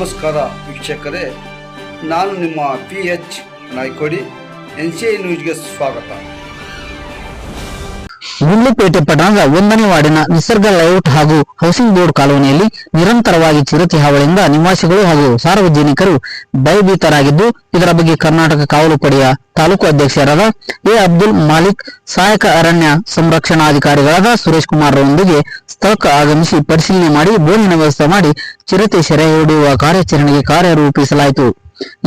ನಮಸ್ಕಾರ ವೀಕ್ಷಕರೇ, ನಾನು ನಿಮ್ಮ P H Naikodi, N C I ನ್ಯೂಸ್ಗೆ ಸ್ವಾಗತ. ಗುಂಡ್ಲುಪೇಟೆ ಪಟ್ಟಣದ ಒಂದನೇ ವಾರ್ಡಿನ ನಿಸರ್ಗ ಲೇಔಟ್ ಹಾಗೂ ಹೌಸಿಂಗ್ ಬೋರ್ಡ್ ಕಾಲೋನಿಯಲ್ಲಿ ನಿರಂತರವಾಗಿ ಚಿರತೆ ಹಾವಳಿಯಿಂದ ನಿವಾಸಿಗಳು ಹಾಗೂ ಸಾರ್ವಜನಿಕರು ಭಯಭೀತರಾಗಿದ್ದು, ಇದರ ಬಗ್ಗೆ ಕರ್ನಾಟಕ ಕಾವಲು ಪಡೆಯ ತಾಲೂಕು ಅಧ್ಯಕ್ಷರಾದ ಎ ಅಬ್ದುಲ್ ಮಾಲಿಕ್, ಸಹಾಯಕ ಅರಣ್ಯ ಸಂರಕ್ಷಣಾಧಿಕಾರಿಗಳಾದ ಸುರೇಶ್ ಕುಮಾರ್ ರೊಂದಿಗೆ ಸ್ಥಳಕ್ಕೆ ಆಗಮಿಸಿ ಪರಿಶೀಲನೆ ಮಾಡಿ ಬೋನಿನ ವ್ಯವಸ್ಥೆ ಮಾಡಿ ಚಿರತೆ ಸೆರೆ ಹಿಡಿಯುವ ಕಾರ್ಯಾಚರಣೆಗೆ ಕಾರ್ಯರೂಪಿಸಲಾಯಿತು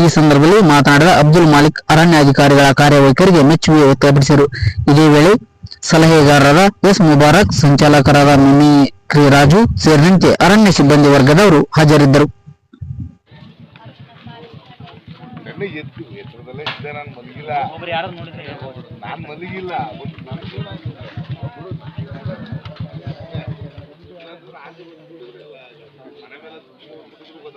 ಈ ಸಂದರ್ಭದಲ್ಲಿ ಮಾತನಾಡಿದ ಅಬ್ದುಲ್ ಮಾಲಿಕ್ ಅರಣ್ಯಾಧಿಕಾರಿಗಳ ಕಾರ್ಯವೈಖರಿಗೆ ಮೆಚ್ಚುಗೆ ವ್ಯಕ್ತಪಡಿಸಿದರು. ಇದೇ ವೇಳೆ ಸಲಹೆಗಾರರ ಎಸ್ ಮುಬಾರಕ್ ಸಂಚಾಲಕರಾದ ಮಿಮಿಕ್ರಿ ರಾಜು ಸೇರಿದಂತೆ ಅರಣ್ಯ ಸಿಬ್ಬಂದಿ ವರ್ಗದವರು ಹಾಜರಿದ್ದರು. ನಾನು ಮಲಗಿಲ್ಲ ಒಬ್ರು ಯಾರು ನೋಡಿದ್ರೆ ಹೇಳ್ಬೋದು ನಾನು ಮಲಗಿಲ್ಲ ಒಂದು ನಾನು ಫೋನ್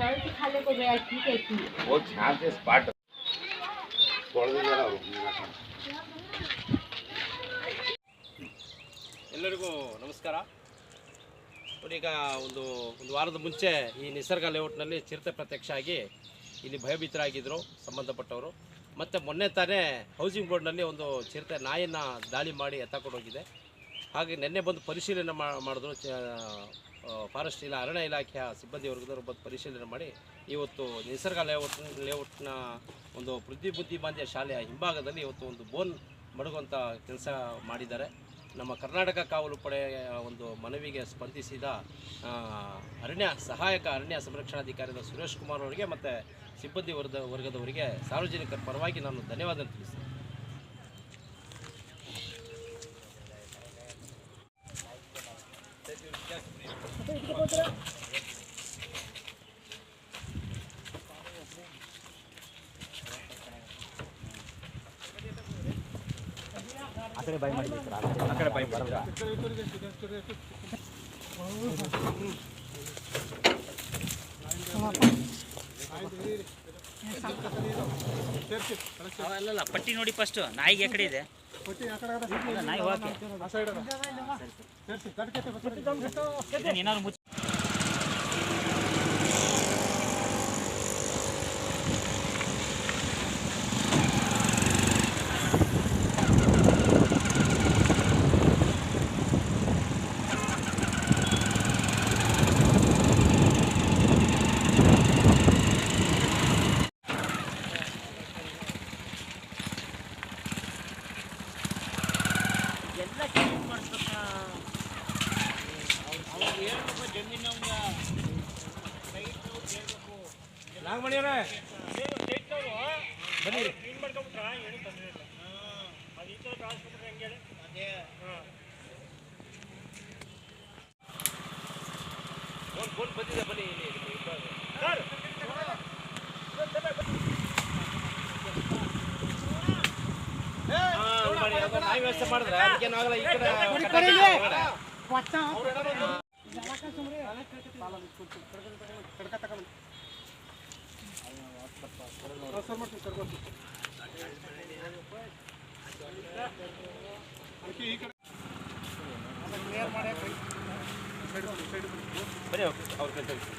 हाँ जी हाँ जी खाने को गया ठीक है ठीक वो छान से स्पाट ಎಲ್ಲರಿಗೂ ನಮಸ್ಕಾರ ನೋಡಿ ಈಗ ಒಂದು ಒಂದು ವಾರದ ಮುಂಚೆ ಈ ನಿಸರ್ಗ ಲೇಔಟ್ನಲ್ಲಿ ಚಿರತೆ ಪ್ರತ್ಯಕ್ಷ ಆಗಿ ಇಲ್ಲಿ ಭಯಭೀತರಾಗಿದ್ದರು ಸಂಬಂಧಪಟ್ಟವರು ಮತ್ತು ಮೊನ್ನೆ ತಾನೇ ಹೌಸಿಂಗ್ ಬೋರ್ಡ್ನಲ್ಲಿ ಒಂದು ಚಿರತೆ ನಾಯಿಯನ್ನು ದಾಳಿ ಮಾಡಿ ಎತ್ತಾಕೊಂಡು ಹೋಗಿದೆ ಹಾಗೆ ನಿನ್ನೆ ಬಂದು ಪರಿಶೀಲನೆ ಮಾ- ಮಾಡಿದ್ರು ಚ ಫಾರೆಸ್ಟ್ ಇಲ್ಲ ಅರಣ್ಯ ಇಲಾಖೆಯ ಸಿಬ್ಬಂದಿ ಬಂದು ಪರಿಶೀಲನೆ ಮಾಡಿ ಇವತ್ತು ನಿಸರ್ಗ ಲೇಔಟ್ ಲೇಔಟ್ನ ಒಂದು ಬುದ್ಧಿ ಬುದ್ಧಿಮಾಂದ್ಯ ಶಾಲೆಯ ಹಿಂಭಾಗದಲ್ಲಿ ಇವತ್ತು ಒಂದು ಬೋನ್ ಮಡಗುವಂಥ ಕೆಲಸ ಮಾಡಿದ್ದಾರೆ. ನಮ್ಮ ಕರ್ನಾಟಕ ಕಾವಲು ಪಡೆಯ ಒಂದು ಮನವಿಗೆ ಸ್ಪಂದಿಸಿದ ಅರಣ್ಯ ಸಹಾಯಕ ಅರಣ್ಯ ಸಂರಕ್ಷಣಾಧಿಕಾರಿಯಾದ ಸುರೇಶ್ ಕುಮಾರ್ ಅವರಿಗೆ ಮತ್ತು ಸಿಬ್ಬಂದಿ ವರ್ಗ, ವರ್ಗದವರಿಗೆ ಸಾರ್ವಜನಿಕರ ಪರವಾಗಿ ನಾನು ಧನ್ಯವಾದ ತಿಳಿಸ್ತೇನೆ. అక్కడే భయం అక్కడ భయం పడదు ಅಲ್ಲಲ್ಲ ಪಟ್ಟಿ ನೋಡಿ ಫಸ್ಟ್ ನಾಯಿಗೆ ಎಕಡೆ ಇದೆ. ಅಲ್ಲ, ನಾಯಿ ಹೋಗಕ್ಕೆ. ಏನಾದ್ರು ಮಾಡ್ಸ್ಬೇಕಾ? ಅವ್ನಿಗೆ ಹೇಳ್ಬೇಕು ಜಮೀನು ಅವ್ನ್ಗೆ. Site ಅವ್ರು ಹೇಳ್ಬೇಕು. ನಾಗಮಣಿಯವರೇ ಬನ್ನಿ ಫೋನ್ ಫೋನ್ ಬಂದಿದೆ ಬನ್ನಿ ಇಲ್ಲಿ ಇಲ್ಲಿ ಬನ್ನಿ ಅವ್ರ ಕೈ ತೆಗಿಸಿ.